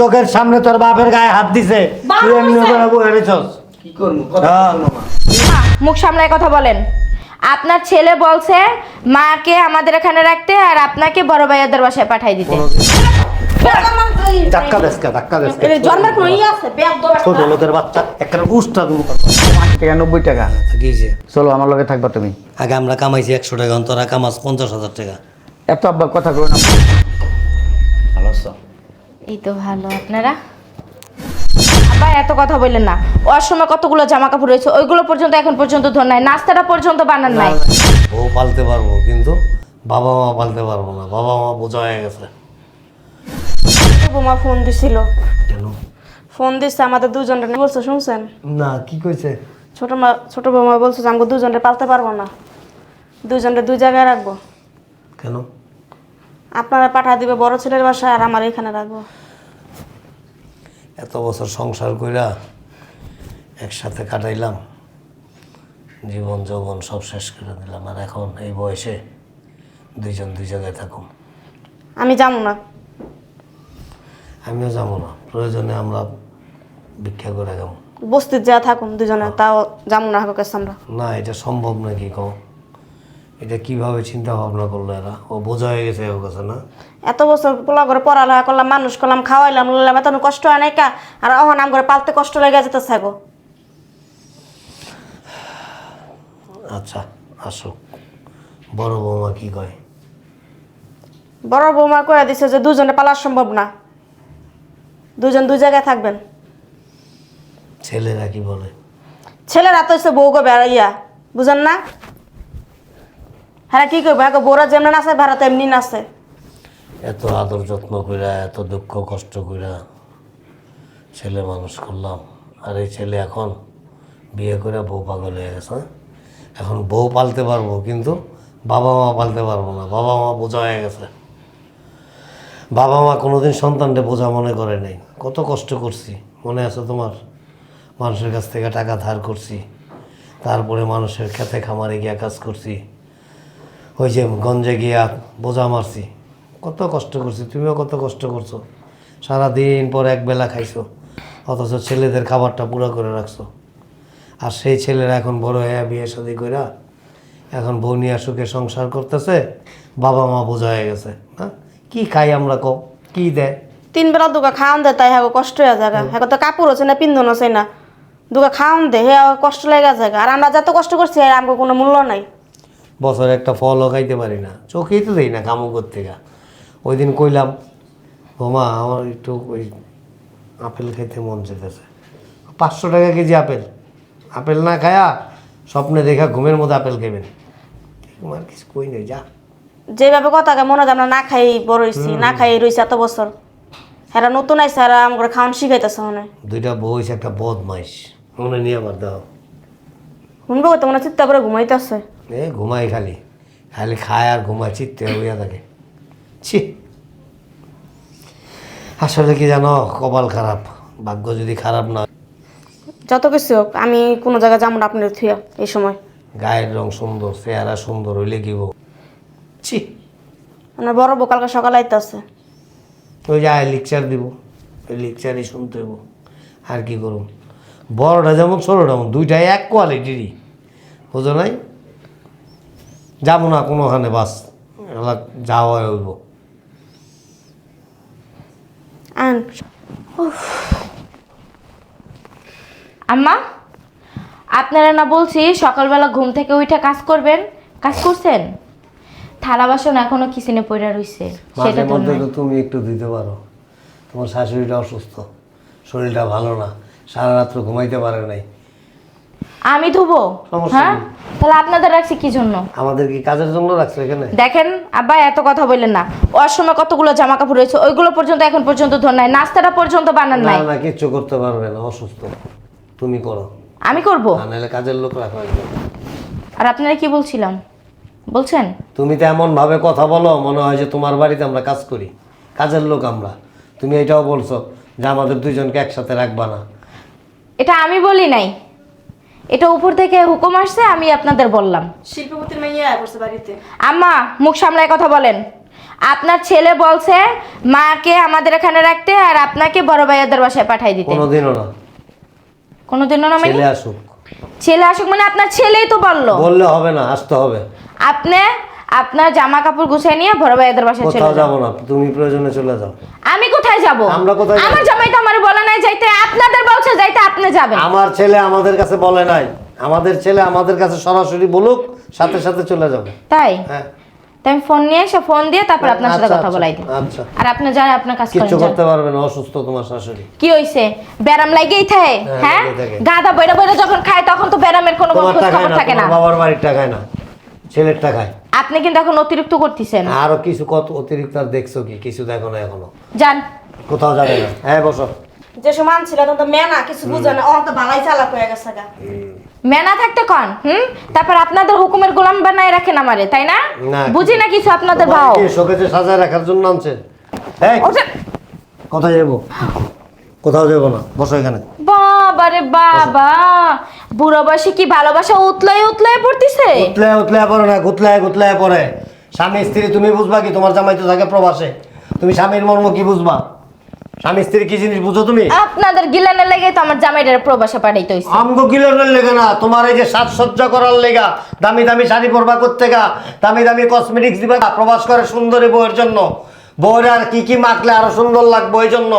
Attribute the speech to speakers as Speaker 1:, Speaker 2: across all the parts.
Speaker 1: চোখের সামনে তোর বাপের গায়ে হাত দিছে। তুই এমনি করে
Speaker 2: কি করব? কথা
Speaker 1: হ্যাঁ।
Speaker 2: মা।
Speaker 3: মুখ সামলায় কথা বলেন। আপনার ছেলে বলছে মাকে আমাদের এখানে রাখতে আর আপনাকে বড় ভাইয়াদের বাসায় পাঠাই দিতে।
Speaker 1: ধাক্কা দেসকা ধাক্কা দেসকা
Speaker 3: জন্মের কোনো ইয়ে আছে? বেয়াদব একটা।
Speaker 1: ছোট লোকের বাচ্চা একটা উষ্টা তুমি
Speaker 4: টাকা। নব্বই টাকা
Speaker 1: গিয়েছে
Speaker 4: চলো আমার লগে থাকবা তুমি।
Speaker 1: আগে আমরা কামাইছি একশো টাকা তোরা কামাস পঞ্চাশ হাজার টাকা।
Speaker 4: এত আব্বা কথা কই না।
Speaker 1: ভালো আছো?
Speaker 3: এই তো ভালো আপনারা? এত কথা বললেন না। ওর সময় কতগুলো জামা কাপড় রয়েছে? ওইগুলো পর্যন্ত এখন পর্যন্ত ধর নাই। নাস্তাটা পর্যন্ত বানান নাই।
Speaker 1: ও পালতে পারব কিন্তু বাবা মা পালতে পারব না। বাবা মা বোঝা হয়ে গেছে।
Speaker 5: বোমা ফোন দিছিল।
Speaker 1: কেন?
Speaker 5: ফোন দিচ্ছে আমাদের দুজনকে নিয়ে বলছে শুনছেন?
Speaker 1: না কি কইছে?
Speaker 5: ছোট মা ছোট বৌমা বলছে যে আমাকে দুজনকে পালতে পারব না। দুজনকে দুই জায়গায় রাখব।
Speaker 1: কেন?
Speaker 5: আপনারা পাঠা দিবে বড় ছেলের বাসায় আর আমার এখানে রাখব।
Speaker 1: এত বছর সংসার কইরা একসাথে কাটাইলাম জীবন যৌবন সব শেষ করে দিলাম আর এখন এই বয়সে দুইজন দুই জায়গায় থাকুম।
Speaker 5: আমি জানো না।
Speaker 1: আমিও যাব না প্রয়োজনে আমরা ভিক্ষা করে যাব।
Speaker 5: বস্তির যা থাকুন দুজনে তাও যাব না হাকুকে আমরা।
Speaker 1: না এটা সম্ভব নাকি কও? এটা কীভাবে চিন্তা ভাবনা করল এরা? ও বোঝা হয়ে গেছে ওর কাছে না?
Speaker 5: এত বছর পোলা করে পড়ালেখা করলাম মানুষ করলাম খাওয়াইলাম লইলাম এত কষ্ট হয় নাই কা? আর অহন আম করে পালতে কষ্ট লেগে যেতে থাকো
Speaker 1: আচ্ছা আসো। বড় বৌমা কি কয়?
Speaker 5: বড় বৌমা করে দিছে যে দুজনে পালা সম্ভব না। দুজন দুই জায়গায় থাকবেন।
Speaker 1: ছেলেরা কি বলে?
Speaker 5: ছেলেরা তো হচ্ছে বউ গো বেড়াইয়া বুঝেন না? হ্যাঁ কি করব হ্যাঁ বউরা যেমন নাচে, ভাড়া তেমনি নাচে।
Speaker 1: এত আদর যত্ন কইরা, এত দুঃখ কষ্ট কইরা ছেলে মানুষ করলাম। আর এই ছেলে এখন বিয়ে করে বউ পাগল হয়ে গেছে হ্যাঁ? এখন বউ পালতে পারব, কিন্তু বাবা মা পালতে পারব না। বাবা মা বোঝা হয়ে গেছে। বাবা মা কোনোদিন সন্তানটা বোঝা মনে করে নাই। কত কষ্ট করছি। মনে আছে তোমার? মানুষের কাছ থেকে টাকা ধার করছি। তারপরে মানুষের খেতে খামারে গিয়া কাজ করছি। ওই যে গঞ্জে গিয়া বোঝা মারছি। কত কষ্ট করছি তুমিও কত কষ্ট করছ। সারাদিন পর এক বেলা খাইছো অথচ ছেলেদের খাবারটা পুরো করে রাখছো। আর সেই ছেলেরা এখন বড় হয়ে বিয়ে শাদি কইরা এখন বউ নিয়ে সুখে সংসার করতেছে বাবা মা বোঝা হয়ে গেছে হ্যাঁ? কি খাই আমরা কম কি দেয়?
Speaker 5: তিন বেলা দুগা খাওয়ান দে তাই হ্যাঁ কষ্ট হয়ে জায়গা হ্যাঁ তো কাপড় আছে না পিন্ধন আছে না। দুগা খাওয়ান দে হ্যাঁ কষ্ট লেগে জায়গা আর আমরা যত কষ্ট করছি আর আমাকে কোনো মূল্য নাই।
Speaker 1: বছরে একটা ফলও খাইতে পারি না। চোখেই তো দেই না কামু করতে গা। ওই দিন কইলাম বোমা আমার একটু ওই আপেল খাইতে মন যেতেছে পাঁচশো টাকা কেজি আপেল। আপেল না খায়া স্বপ্নে দেখা ঘুমের মধ্যে আপেল খাইবেন। তোমার কিছু কই নেই যা।
Speaker 5: যেভাবে কথা মনে হয় আমরা না খাই বড় হইছি না খাই রইছি এত বছর। হ্যাঁ নতুন আইসে আর আমাকে খাওয়ান শিখাইতেছে মনে
Speaker 1: দুইটা বউ হইছে একটা বদমাইশ। মনে নিয়ে আমার দাও।
Speaker 5: শুনব তো মনে চিন্তা করে ঘুমাইতেছে।
Speaker 1: এ ঘুমাই খালি। খালি খায় আর ঘুমায় চিত্তে হইয়া থাকে ছি। আসলে কি জানো কপাল খারাপ ভাগ্য যদি খারাপ না
Speaker 5: যত কিছু হোক আমি কোনো জায়গায় যাব না আপনার থুয়া এই সময়।
Speaker 1: গায়ের রং সুন্দর চেহারা সুন্দর হইলে কি বউ? ছি।
Speaker 5: মানে বড় বউ কালকে সকালে আইতেছে।
Speaker 1: ওই যে লেকচার দিব। ওই লেকচারই শুনতে হইব। আর কি করুন বড়টা যেমন ছোটোটা যেমন দুইটাই এক কোয়ালিটিরই বুঝো নাই? যাব না কোনোখানে বাস। যাওয়া হইব।
Speaker 5: আন।
Speaker 3: আম্মা আপনারা না বলছি সকালবেলা ঘুম থেকে উঠে কাজ করবেন? কাজ করছেন? থালা বাসন এখনও কিচেনে পড়ে রইছে সেটা
Speaker 1: মাঝে
Speaker 3: তো
Speaker 1: মধ্যে। তো তুমি একটু দিতে পারো। তোমার শাশুড়িটা অসুস্থ শরীরটা ভালো না সারা রাত্র ঘুমাইতে পারে নাই।
Speaker 3: আমি ধুবো?
Speaker 1: সমস্যা
Speaker 3: হ্যাঁ? তাহলে আপনাদের রাখছি কি জন্য?
Speaker 1: আমাদের কি কাজের জন্য রাখছো এখানে?
Speaker 3: দেখেন আব্বা এত কথা বললেন না। ওর সময় কতগুলো জামা কাপড় রয়েছে ওইগুলো পর্যন্ত এখন পর্যন্ত ধর নাই নাস্তাটা পর্যন্ত বানান নাই।
Speaker 1: না কিচ্ছু করতে পারবে না অসুস্থ। তুমি করো।
Speaker 3: আমি করব?
Speaker 1: না নাহলে কাজের লোক রাখো
Speaker 3: আর আপনারা কি বলছিলাম? বলছেন?
Speaker 1: তুমি তো এমন ভাবে কথা বলো মনে হয় যে তোমার বাড়িতে আমরা কাজ করি। কাজের লোক আমরা। তুমি এটাও বলছো যে আমাদের দুইজনকে একসাথে রাখবা না।
Speaker 3: এটা আমি বলি নাই। এটা উপর থেকে হুকুম আসছে আমি আপনাদের বললাম।
Speaker 5: শিল্পপতির মাইয়া করছে বাড়িতে।
Speaker 3: আম্মা মুখ সামলায় কথা বলেন। আপনার ছেলে বলছে মাকে আমাদের এখানে রাখতে আর আপনাকে বড় ভাইয়াদের বাসায় পাঠাই দিতে।
Speaker 1: কোনোদিনও না।
Speaker 3: কোনোদিনও না মানে?
Speaker 1: ছেলে আসুক।
Speaker 3: ছেলে আসুক মানে আপনার ছেলেই তো বলল।
Speaker 1: বললে হবে না আসতে হবে।
Speaker 3: আপনি আপনার জামা কাপড় গুছিয়ে নিয়ে বড় ভাইয়াদের বাসায় চলে যান
Speaker 1: যাব না তুমি প্রয়োজনে চলে যাও।
Speaker 3: আমি কোথায় যাব?
Speaker 1: আমরা কোথায়?
Speaker 3: আমার জামাই তো আমার বলে নাই যাইতে আপনাদের বলছে যাইতে আপনি যাবেন।
Speaker 1: আমার ছেলে আমাদের কাছে বলে নাই। আমাদের ছেলে আমাদের কাছে সরাসরি বলুক সাথে সাথে চলে যাবে।
Speaker 3: তাই?
Speaker 1: হ্যাঁ।
Speaker 3: আমি ফোন নিয়ে এসে ফোন দিয়ে তারপর আপনার সাথে
Speaker 1: আচ্ছা,
Speaker 3: কথা
Speaker 1: আচ্ছা,
Speaker 3: বলাই দিই।
Speaker 1: আচ্ছা।
Speaker 3: আর আপনি যান আপনার কাজ
Speaker 1: কিচ্ছু
Speaker 3: যান।
Speaker 1: করতে পারবে না অসুস্থ তোমার শাশুড়ি।
Speaker 3: কি হইছে? ব্যারাম লাগেই থাকে
Speaker 1: হ্যাঁ,
Speaker 3: হ্যাঁ। গাদা বইরা বইরা যখন খায় তখন তো ব্যারামের কোনো খবর থাকে না।
Speaker 1: বাবার বাড়ির টাকায় না ছেলের টাকায়।
Speaker 3: আপনি কিন্তু এখন অতিরিক্ত করতেছেন।
Speaker 1: আরও কিছু কত অতিরিক্ত আর দেখছ কি? কিছু দেখো না এখনও।
Speaker 3: যান।
Speaker 1: কোথাও যাবে না। হ্যাঁ বসো।
Speaker 5: যে সমান ছিল তখন তো মেনা কিছু বুঝে না। অন্ত ভালাই চালাক হয়ে গেছে গা।
Speaker 3: মেনা থাকতে কন হুম? তারপর আপনাদের হুকুমের গোলাম বানায় রাখেন আমারে তাই না?
Speaker 1: না।
Speaker 3: বুঝি না কিছু আপনাদের ভাও।
Speaker 1: শোকেছে সাজায় রাখার জন্য আনছে। এই কোথায় যাব? কোথাও যাব না। বসো এখানে।
Speaker 3: বাবা রে বাবা। বুড়ো বয়সে কি ভালোবাসা উতলাই উতলাই পড়তিছে?
Speaker 1: উতলে উতলে পড়ে না গুতলায় গুতলায় পড়ে। স্বামী স্ত্রী তুমি বুঝবা কি তোমার জামাই তো থাকে প্রবাসে। তুমি স্বামীর মর্ম কি বুঝবা? স্বামী স্ত্রী কি জিনিস বুঝো তুমি?
Speaker 3: আপনাদের গিলানের লেগে তো আমার জামাইটার প্রবাসে পাঠাইতে হইছে।
Speaker 1: আমগো কিলোনের লেগে না তোমার এই যে সাজসজ্জা করার লেগা দামি দামি শাড়ি পরবা করতে গা দামি দামি কসমেটিক্স দিবা প্রবাস করে সুন্দরী বউয়ের জন্য। বউয়ের আর কি কি মাখলে আরও সুন্দর লাগবে ওই জন্য?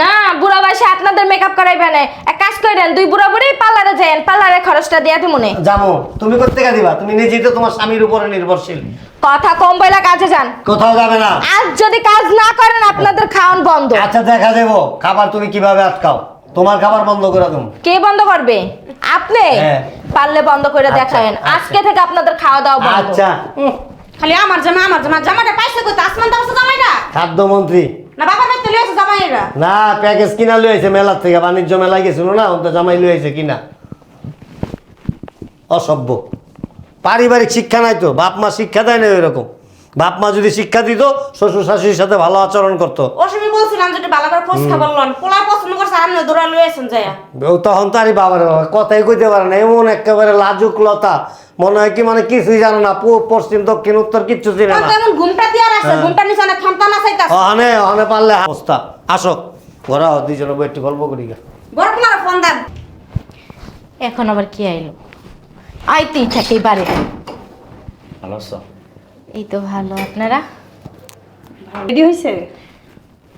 Speaker 3: না বুড়া বয়সে আপনাদের মেকআপ করাইবে না। এক কাজ করেন দুই বুড়া বুড়ি পার্লারে যাইন পার্লারে খরচটা দিয়া মনে
Speaker 1: জামো তুমি করতে গা দিবা? তুমি নিজেই তো তোমার স্বামীর উপরে নির্ভরশীল।
Speaker 3: কথা কম বইলা কাজে যান।
Speaker 1: কোথাও যাবে না।
Speaker 3: আজ যদি কাজ না করেন আপনাদের খাওয়ান বন্ধ।
Speaker 1: আচ্ছা দেখা দেবো খাবার তুমি কীভাবে আটকাও? তোমার খাবার বন্ধ করে তুমি
Speaker 3: কে বন্ধ করবে? আপনি?
Speaker 1: হ্যাঁ।
Speaker 3: পারলে বন্ধ করে
Speaker 1: আচ্ছা,
Speaker 3: দেখাবেন
Speaker 1: আচ্ছা।
Speaker 3: আজকে থেকে আপনাদের খাওয়া দাওয়া বন্ধ।
Speaker 1: আচ্ছা।
Speaker 5: খালি আমার জামা আমার জামা জামাটা পাইছে কই আসমান দাও জামাইটা।
Speaker 1: খাদ্যমন্ত্রী।
Speaker 5: না বাবা বাড়িতে লিয়েছে জামাইরা
Speaker 1: না প্যাকেজ কিনা লই আইছে মেলা থেকে। বাণিজ্য মেলা গেছিল না ওটা জামাই লইছে কিনা। অসভ্য। পারিবারিক শিক্ষা নাই তো বাপ মা শিক্ষা দেয় না এরকম বাপ মা যদি শিক্ষা দিত শ্বশুর শাশুড়ির সাথে ভালো আচরণ করতো।
Speaker 5: বলছিলাম যে একটু ভালো করে খোঁজ খবর লন পোলা পছন্দ করছে আর নয় দৌড়া লইয়েছেন যায়া।
Speaker 1: ও তখন তারই বাবার বাবা কথাই কইতে পারে না এমন একেবারে লাজুক লতা মনে হয় কি মানে কিছুই জানো না পূব পশ্চিম দক্ষিণ উত্তর কিচ্ছু চিনে না।
Speaker 5: তো এমন ঘুমটা দিয়ে রাখছে ঘুমটা নিচে অনেক সন্তান আছে।
Speaker 1: অহনে অহনে পারলে অবস্থা। আসো ঘোরা দুইজনে বই একটু গল্প করি গা।
Speaker 5: বড় পোলার ফোন দেন।
Speaker 3: এখন আবার কি আইলো? আইতেই থাকে এই বাড়িতে।
Speaker 4: ভালো আছো?
Speaker 3: এই তো ভালো আপনারা?
Speaker 5: রেডি হইছে?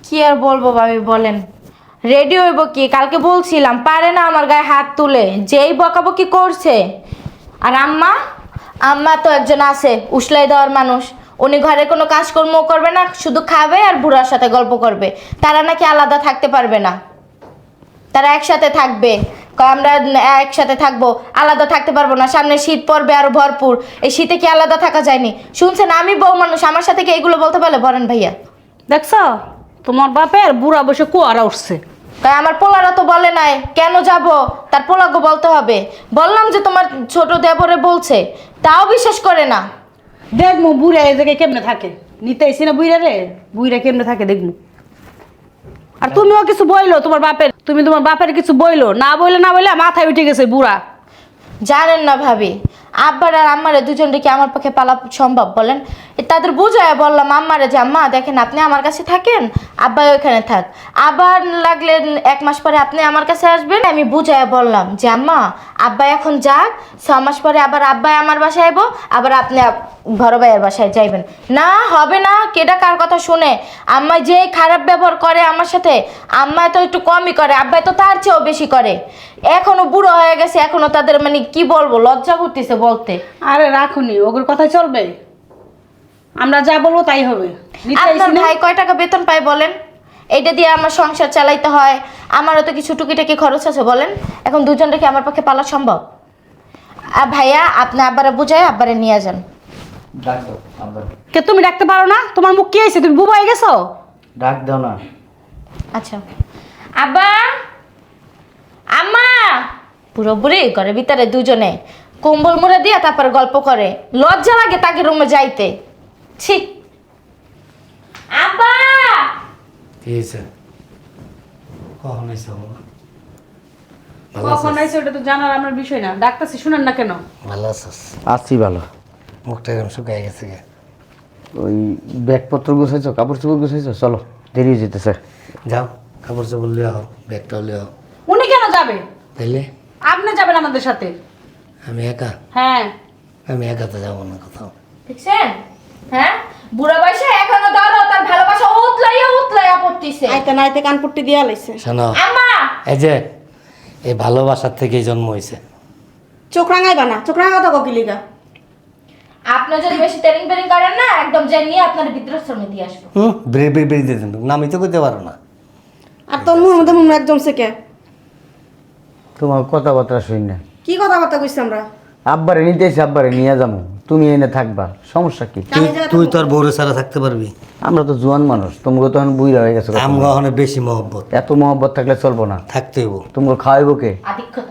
Speaker 3: কি আর বলব ভাবি বলেন। রেডি হইব কি? কালকে বলছিলাম পারে না আমার গায়ে হাত তুলে। যেই বকাবকি করছে। আর আম্মা? আম্মা তো একজন আছে উসলাই দেওয়ার মানুষ। উনি ঘরে কোনো কাজকর্ম করবে না শুধু খাবে আর বুড়ার সাথে গল্প করবে। তারা নাকি আলাদা থাকতে পারবে না। তারা একসাথে থাকবে। আমরা একসাথে থাকব আলাদা থাকতে পারব না সামনে শীত পড়বে আরও ভরপুর। এই শীতে কি আলাদা থাকা যায়নি শুনছেন আমি বউ মানুষ আমার সাথে কি এগুলো বলতে পারলে বলেন ভাইয়া?
Speaker 2: দেখছ তোমার বাপের বুড়া বসে কুয়ারা উঠছে।
Speaker 3: তাই আমার পোলারা তো বলে নাই কেন যাব? তার পোলাগো বলতে হবে। বললাম যে তোমার ছোট দেবরে বলছে তাও বিশ্বাস করে না।
Speaker 2: দেখব বুড়া এই জায়গায় কেমনে থাকে? নিতে আইসি না বুড়া রে বুড়া কেমনে থাকে দেখব আর তুমিও কিছু বইলো, তোমার বাপের, তুমি তোমার বাপের কিছু বইলো। না বইলে না বইলে মাথায় উঠে গেছে বুড়া।
Speaker 3: জানেন না ভাবি আব্বার আর আম্মারে দুজনকে কি আমার পক্ষে পালা সম্ভব বলেন? তাদের বুঝায় বললাম, আম্মারে যে, আম্মা, দেখেন আপনি আমার কাছে থাকেন, আব্বাই ওইখানে থাক। আবার লাগলে এক মাস পরে আপনি আমার কাছে আসবেন, আমি বুঝায় বললাম যে, আম্মা আব্বা এখন যাক, ছ মাস পরে আবার আব্বাই আমার বাসায় আইবো, আবার আপনি আপ- বড় ভাইয়ের বাসায় যাইবেন। না, হবে না, কেডা কার কথা শুনে? আম্মা যে খারাপ ব্যবহার করে আমার সাথে আম্মা তো একটু কমই করে, আব্বাই তো তার চেয়েও বেশি করে। এখনও বুড়ো হয়ে গেছে এখনও তাদের মানে কি বলব লজ্জা করতেছে বলতে।
Speaker 2: আরে রাখুনি ওগুর কথাই চলবে। আমরা যা বলব তাই হবে।
Speaker 3: আপনার
Speaker 2: না?
Speaker 3: ভাই কয় টাকা বেতন পায় বলেন? এটা দিয়ে আমার সংসার চালাইতে হয় আমারও তো কিছু টুকিটাকি খরচ আছে বলেন। এখন দুজনটা কি আমার পক্ষে পালা সম্ভব? আর ভাইয়া আপনি আব্বারে বুঝায় আব্বারে নিয়ে যান।
Speaker 4: ডাক দাও
Speaker 2: কে তুমি ডাকতে পারো না? তোমার মুখ কি হয়েছে? তুমি বুবাই গেছো?
Speaker 4: ডাক দাও না।
Speaker 3: আচ্ছা। আব্বা! আম্মা! পুরো বুড়ি ঘরের ভিতরে দুজনে কম্বল মুড়ে দিয়া তারপর গল্প করে। লজ্জা লাগে তাকে রুমে যাইতে। ছি। আব্বা!
Speaker 1: কি হয়েছে? কখন হয়েছে ভালো
Speaker 2: কখন
Speaker 1: আছিস?
Speaker 2: ওটা তো জানার আমার বিষয় না। ডাক্তারছি শুনেন না কেন?
Speaker 1: ভালো আছিস?
Speaker 4: আছি ভালো।
Speaker 1: মুখটা এরকম শুকাই গেছে গে
Speaker 4: ওই ব্যাগপত্র গুছাইছো কাপড় চোপড় গুছাইছো? চলো দেরি হয়ে যেতেছে।
Speaker 1: যাও কাপড় চোপড় লিয়ে আও ব্যাগটাও লিয়ে আও
Speaker 2: যাবে
Speaker 1: তাইলে
Speaker 2: আপনি যাবেন আমাদের সাথে
Speaker 1: আমি একা
Speaker 2: হ্যাঁ
Speaker 1: আমি একা তো যাব না কোথাও
Speaker 3: দেখছেন হ্যাঁ বুড়া বয়সে এখনও ধরো তার ভালোবাসা উতলাইয়া উতলাইয়া পড়তিছে
Speaker 5: আইতে না আইতে কানপুট্টি দিয়া লাইছে
Speaker 1: শোনো
Speaker 3: আম্মা
Speaker 1: এই যে এই ভালোবাসার থেকেই জন্ম হয়েছে
Speaker 5: চোখ রাঙাইবা না চোখ রাঙা ককিলিগা
Speaker 3: আপনি যদি বেশি ট্রেনিং বেরিং করেন না একদম নিয়ে আপনার বৃদ্ধাশ্রমে দিয়ে আসব
Speaker 1: হুম বেরিয়ে বেরিয়ে বেরিয়ে দিতেন নামই তো করতে পারো না
Speaker 5: আর তোর মুখ মধ্যে একদম সেকে
Speaker 4: তোমার কথাবার্তা শুনি না।
Speaker 5: কি কথাবার্তা কইছি আমরা?
Speaker 4: আব্বারে নিতে এসে আব্বারে নিয়ে যাব। তুমি এনে থাকবা সমস্যা কি?
Speaker 1: তুই তুই তো আর বউরে ছাড়া থাকতে পারবি।
Speaker 4: আমরা তো জোয়ান মানুষ তোমরা তো এখন বুইরা হয়ে গেছে
Speaker 1: আমরা ওখানে বেশি মহব্বত।
Speaker 4: এত মহব্বত থাকলে চলবো না।
Speaker 1: থাকতে হইব
Speaker 4: তোমাকে খাওয়াইবো কে?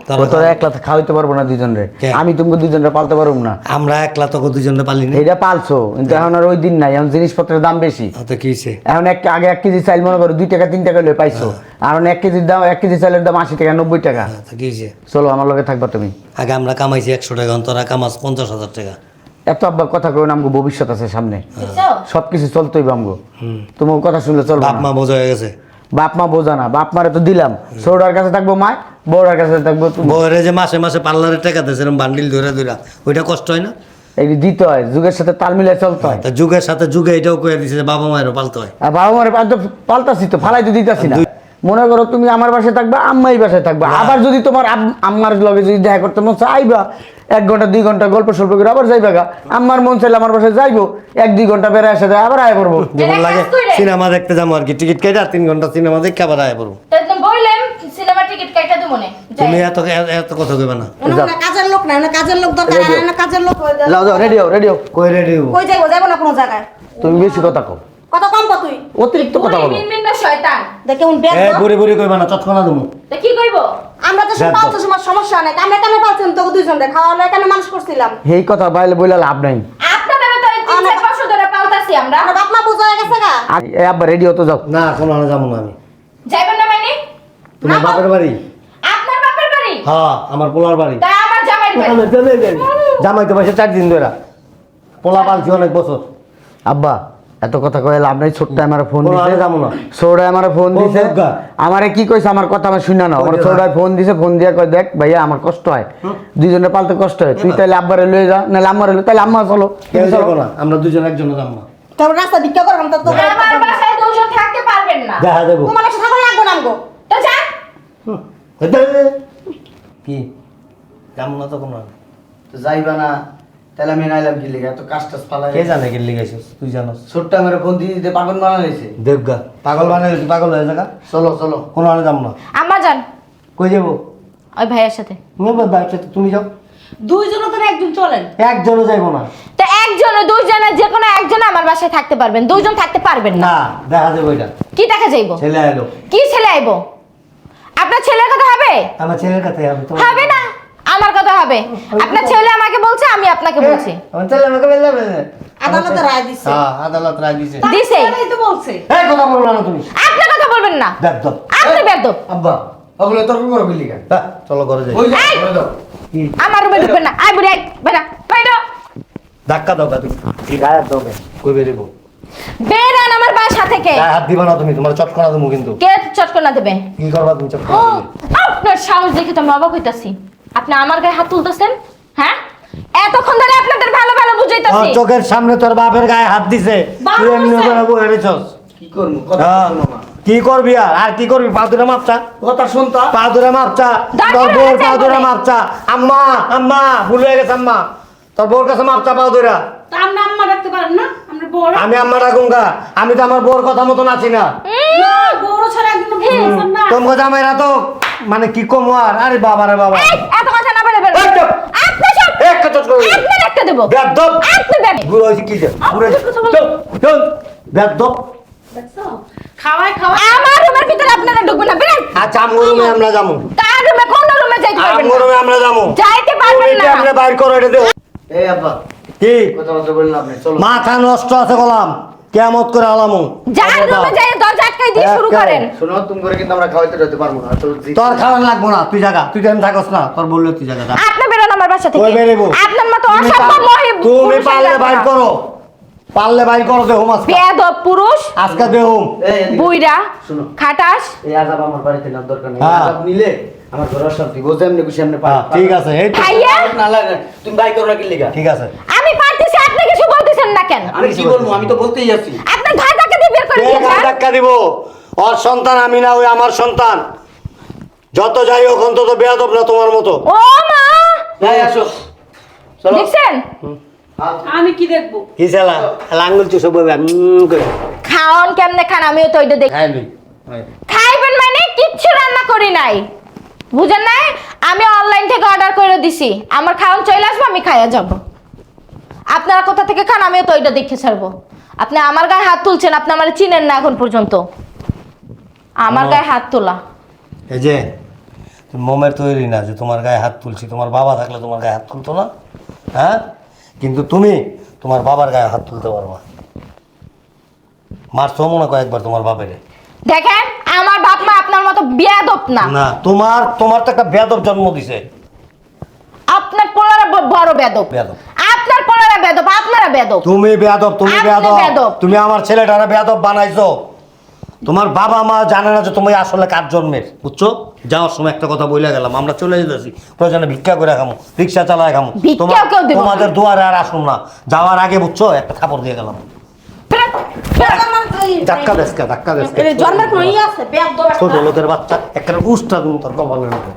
Speaker 1: তোর
Speaker 4: তোরা একলা খাওয়াইতে পারব না দুজন রে আমি তোমাকে দুজনরে পালতে পারব না।
Speaker 1: আমরা একলা তোকে দুজনে পালি না?
Speaker 4: এইটা পালছো কিন্তু এখন আর ওই দিন নাই এখন জিনিসপত্রের দাম বেশি।
Speaker 1: তো কি হইছে?
Speaker 4: এখন এক আগে এক কেজি চাইল মনে করো দুই টাকা তিন টাকা লয়ে পাইছো। আর এখন এক কেজির দাম এক কেজি চাইলের দাম আশি টাকা নব্বই টাকা।
Speaker 1: হ্যাঁ, তো কি হইছে?
Speaker 4: চলো আমার লগে থাকবা তুমি।
Speaker 1: আগে আমরা কামাইছি একশো টাকা তোরা কামাস পঞ্চাশ হাজার টাকা।
Speaker 4: এত আব্বা কথা কই আমগো ভবিষ্যৎ আছে সামনে। সব কিছু চলতোই আমগো। তোমার কথা শুনলে চলবো
Speaker 1: বাপ মা বোঝা হয়ে গেছে।
Speaker 4: বাপ মা বোঝা না বাপ মারে তো দিলাম। সৌরার কাছে থাকব মা বউরার কাছে থাকব তুমি।
Speaker 1: বউরে যে মাসে মাসে পার্লারের টাকা দেয় সেরকম বান্ডিল ধরে ধরে ওইটা কষ্ট হয় না?
Speaker 4: এই দিতে হয় যুগের সাথে তাল মিলিয়ে চলতে হয়।
Speaker 1: তা যুগের সাথে যুগে এটাও কয়ে দিছে যে বাবা মায়েরও পালতে হয়।
Speaker 4: আর বাবা মারে পাল্টা পাল্টাছি তো ফালাই তো দিতেছি না। মনে করো তুমি আমার বাসায় থাকবা আম্মাই বাসায় থাকবা। আবার যদি তোমার আম্মার লগে যদি দেখা করতে মন চায়, আইবা। এক ঘণ্টা দুই ঘণ্টা গল্প সল্প করে আবার যাইবা গা। আম্মার মন চাইলে আমার বাসায় যাইবো এক দুই ঘণ্টা বেড়ে আসে যায় আবার আয় করব
Speaker 1: যেমন লাগে সিনেমা দেখতে যাব আর কি টিকিট কেটে আর তিন ঘণ্টা সিনেমা দেখে আবার আয় পড়ব।
Speaker 3: তো সিনেমা টিকিট কাইটা দেবো
Speaker 1: তুমি এত এত কথা কইবে না।
Speaker 5: কাজের লোক না ওনা কাজের লোক দরকার আর না কাজের লোক
Speaker 4: যাও যাও রেডি হও রেডি হও
Speaker 1: কই রেডি হব
Speaker 5: কই যাইবো যাইবো না কোনো জায়গায়?
Speaker 4: তুমি বেশি কথা কও।
Speaker 5: কত কম কত তুই।
Speaker 4: অতিরিক্ত কথা বলো।
Speaker 3: মিনমিন না শয়তান।
Speaker 5: দেখে উন ব্যাগ
Speaker 1: এ বুড়ি বুড়ি কইবা না
Speaker 3: তো কি কইবো?
Speaker 5: আমরা তো সব সময় সমস্যা নাই। আমরা কেন তোকে দুইজন রে খাওয়া হলো কেন মানুষ করছিলাম?
Speaker 4: এই কথা বাইলে বইলে লাভ নাই।
Speaker 3: আপনাদের তো এই তিন চার বছর ধরে পাল্টাছি আমরা।
Speaker 5: আমরা বাপ মা বোঝা হয়ে গেছে
Speaker 4: এ আব্বা রেডি হতো যাও।
Speaker 1: না কোনো যাব না আমি।
Speaker 3: যাইবেন না মানে?
Speaker 1: তোমার বাপের বাড়ি?
Speaker 3: আপনার বাপের বাড়ি?
Speaker 1: হ্যাঁ আমার পোলার বাড়ি।
Speaker 3: তাই আমার জামাই বাড়ি।
Speaker 1: জামাই তো বসে চার দিন ধরে। পোলা পালছি অনেক বছর।
Speaker 4: আব্বা এত কথা কয়ে লাভ নাই ছোট্ট আমার ফোন দিছে।
Speaker 1: না।
Speaker 4: সৌরাই আমার ফোন দিছে। আমারে কি কইছে আমার কথা আমার শুনা না আমার
Speaker 1: না।
Speaker 4: ফোন দিছে ফোন দিয়ে কয় দেখ ভাইয়া আমার কষ্ট হয়। দুইজনে পালতে কষ্ট হয়। তুই তাহলে আব্বারে লয়ে যা নাহলে আম্মারে লয়ে তাহলে আম্মা চলো।
Speaker 1: না। আমরা দুজন একজনে যাব না
Speaker 5: তারপর রাস্তা ভিক্ষা করলাম তো
Speaker 3: আমার বাসায় দুজন থাকতে পারবেন না।
Speaker 1: দেখা দেবো।
Speaker 5: তোমার কাছে থাকলে লাগবো না আমগো।
Speaker 3: তো যান
Speaker 1: কি? যাব না তো কোনো আনে।
Speaker 4: তো যাইবা না। তাহলে আমি নাইলাম কি লিগা এত কাজ টাজ ফালাই।
Speaker 1: কে জানে কে তুই জানোস।
Speaker 4: ছোট্ট আমার ফোন দিয়ে দিতে পাগল
Speaker 1: পাগল পাগল হয়ে যাগা।
Speaker 4: চলো চলো।
Speaker 1: কোনো আনে যাব না।
Speaker 3: আম্মা যান।
Speaker 1: কই যাব?
Speaker 3: ওই ভাইয়ের সাথে।
Speaker 1: ব্যবসা তুমি যাও।
Speaker 2: দুইজন তো একজন চলেন।
Speaker 1: একজনও যাইবো না।
Speaker 3: তো একজনে দুইজনে যে কোনো একজনে আমার বাসায় থাকতে পারবেন। দুইজন থাকতে পারবেন না।
Speaker 1: দেখা যাব এটা
Speaker 3: কি টাকা যাইবো?
Speaker 1: ছেলে আইলো।
Speaker 3: কি ছেলে আইবো? আপনার ছেলের কথা হবে?
Speaker 1: আমার ছেলের কাছে আমি তো
Speaker 3: হবে না। আমার কথা হবে। আপনার ছেলে আমাকে বলছে আমি আপনাকে বলছি।
Speaker 1: আমার ছেলে আমাকে
Speaker 5: আদালতে রায় দিচ্ছে
Speaker 1: হ্যাঁ আদালত রায় দিছে।
Speaker 3: দিছে।
Speaker 2: তাই তো বলছে।
Speaker 1: এই কথা বলব না তুমি।
Speaker 3: আপনি কথা বলবেন না। আপনি বেদব
Speaker 4: আব্বা ওগুলো তর্ক করো কি। লিগা
Speaker 1: হ্যাঁ, চলো ঘরে যাই।
Speaker 4: ওই দাও
Speaker 3: আমার রুমে ঢুকবেন না। আই বুড়ি আই বেটা বাইরো
Speaker 1: ধাক্কা দাও তুমি। কি গায়ে দাও? কই বেরিব
Speaker 3: বেরান আমার বাসা থেকে।
Speaker 1: হাত দিবা না তুমি তোমার চটকনা দেবো কিন্তু।
Speaker 3: কে চটকনা দেবে?
Speaker 1: কি করবা তুমি চটকনা
Speaker 3: আপনার সাহস দেখে তো আমি অবাক হইতাছি। আপনি আমার গায়ে হাত তুলতেছেন? হ্যাঁ? এতক্ষণ ধরে আপনাদের ভালো ভালো
Speaker 1: তোর
Speaker 3: বুঝাইতাছি
Speaker 1: চোখের সামনে তোর বাপের গায়ে হাত দিছে। তুই এমনি। করে বসে রেছস।
Speaker 4: কি করব? কথা
Speaker 1: হ্যাঁ।
Speaker 4: শোনো না
Speaker 1: কি করবি আর? আর কি করবি? পাদুরা মাপচা।
Speaker 4: কথা শুনতা
Speaker 1: পাদুরা মাপচা। তোর বোর
Speaker 3: পাদুরা
Speaker 1: মাপচা। আম্মা আম্মা ভুল হয়ে গেছে আম্মা। তোর বোর কাছে মাপচা পা
Speaker 2: আমরা রাখতে পারেন না? আমরা বড়
Speaker 1: আমি আম্মা ডাকুঙ্গা আমি তো আমার বোর কথা মতন আছি না।
Speaker 2: বড় ছাড়া বলছেন না।
Speaker 1: তোমাকে জামাইরা তো মানে কি কম আর? আরে বাবা রে বাবা।
Speaker 3: এত কথা না বলে বের। আপনি সব
Speaker 1: একটা চটকা দিবো।
Speaker 3: আপনার একটা দেবো।
Speaker 1: বেয়াদব।
Speaker 3: আপনি
Speaker 1: কি যে।
Speaker 3: কথা
Speaker 1: চুপ। বেয়াদব।
Speaker 2: দেখছ? খাওয়াই খাওয়াই
Speaker 3: আমার রুমের ভিতরে আপনারা ঢুকবেন না। বেরেন।
Speaker 1: আচ্ছা আমগো রুমে আমরা যাব।
Speaker 3: তার রুমে কোন রুমে যাইতে পারবেন
Speaker 1: আমগো
Speaker 3: না?
Speaker 1: রুমে আমরা যাব।
Speaker 3: যাইতে পারবেন
Speaker 1: এটা
Speaker 3: না।
Speaker 1: আমরা বাইর করো এটা দেও
Speaker 4: এই আব্বা
Speaker 1: কি?
Speaker 4: কথা বলতে বললেন আপনি চলো।
Speaker 1: মাথা নষ্ট আছে গলাম। কেমত করে আলামু।
Speaker 3: যার রুমে যাই দরজা আটকাই দিয়ে শুরু করেন।
Speaker 4: শোনো তুমি করে কিন্তু আমরা খাওয়াইতে যেতে পারব না
Speaker 1: তোর খাওয়ান লাগবো না তুই জায়গা তুই কেন থাকস না তোর বললে তুই জায়গা
Speaker 3: আপনি বেরোন আমার বাসা থেকে। আপনার মতো অসভ্য মহিব
Speaker 1: তুমি পারলে বাইর করো। পারলে বাইর করো দেহ মাছ
Speaker 3: বেয়াদব পুরুষ।
Speaker 1: আজকে দেহুম
Speaker 3: বুইরা খাটাস।
Speaker 4: এই আজাব আমার বাড়িতে না দরকার নেই।
Speaker 1: হ্যাঁ।
Speaker 4: আজাব নিলে আমার ঘর শান্তি বোঝে এমনি খুশি এমনি
Speaker 1: হ্যাঁ, ঠিক আছে এই
Speaker 4: না লাগে তুমি বাই করো না কি লিগা?
Speaker 1: ঠিক আছে।
Speaker 3: কিছু না কেন?
Speaker 4: আমি কি বলব? আমি তো বলতেই যাচ্ছি।
Speaker 3: আপনার ভাইটাকে দিয়ে বের করে
Speaker 1: কে
Speaker 3: দিয়েছেন
Speaker 1: গায়ে ধাক্কা দিব। ওর সন্তান আমি না ওই আমার সন্তান। যত যাই হোক অন্তত বেয়াদব না তোমার মতো।
Speaker 3: ও মা!
Speaker 4: যাই আসো। চলো।
Speaker 3: দেখছেন?
Speaker 2: আমি কি দেখব?
Speaker 1: কি চালা আঙ্গুল চুষে বলবে
Speaker 3: খাওন কেমনে খান? আমিও তো ওইটা দেখি।
Speaker 4: হ্যাঁ
Speaker 3: খাইবেন মানে কিচ্ছু রান্না করি নাই। বুঝেন নাই? আমি অনলাইন থেকে অর্ডার করে দিছি। আমার খাওয়ান চলে আসব আমি খাইয়া যাব। আপনারা কোথা থেকে খান? আমিও তো ওইটা দেখে ছাড়বো। আপনি আমার গায়ে হাত তুলছেন আপনি আমার চিনেন না এখন পর্যন্ত। আমার গায়ে হাত তোলা।
Speaker 1: এই যে মোমের তৈরি না যে তোমার গায়ে হাত তুলছি তোমার বাবা থাকলে তোমার গায়ে হাত তুলতো না? হ্যাঁ? কিন্তু তুমি তোমার বাবার গায়ে হাত তুলতে পারবা। মারছো মনে কয়েকবার তোমার
Speaker 3: দেখেন আমার বাপ মা আপনার মতো বেয়াদব না।
Speaker 1: না তোমার তোমার তো একটা বেদব জন্ম দিছে।
Speaker 3: আপনার পোলারা বড় বেদব
Speaker 1: বেয়াদব।
Speaker 3: আপনার বেদব আপনারা বেদব।
Speaker 1: তুমি বেয়াদব তুমি
Speaker 3: আপনি
Speaker 1: বেয়াদব
Speaker 3: বেয়াদব।
Speaker 1: তুমি আমার ছেলেটারে বেয়াদব বানাইছো। তোমার বাবা মা জানে না যে তুমি আসলে কার জন্মের বুঝছ? যাওয়ার সময় একটা কথা বলে গেলাম আমরা চলে যেতেছি। প্রয়োজনে ভিক্ষা করে খামো রিক্সা চালায় খামো।
Speaker 3: ভিক্ষাও
Speaker 1: তোমার-
Speaker 3: কেউ দেবো না।
Speaker 1: তোমাদের দুয়ারে আর আসুন না। যাওয়ার আগে বুঝছ একটা থাপড় দিয়ে গেলাম। ধাক্কা দেশকা ধাক্কা দেশকা
Speaker 5: জন্মের কোনো ইয়ে আছে বেয়াদ
Speaker 1: ছোট লোকের বাচ্চা একটা উষ্টা তুমি তোর কপালের মতো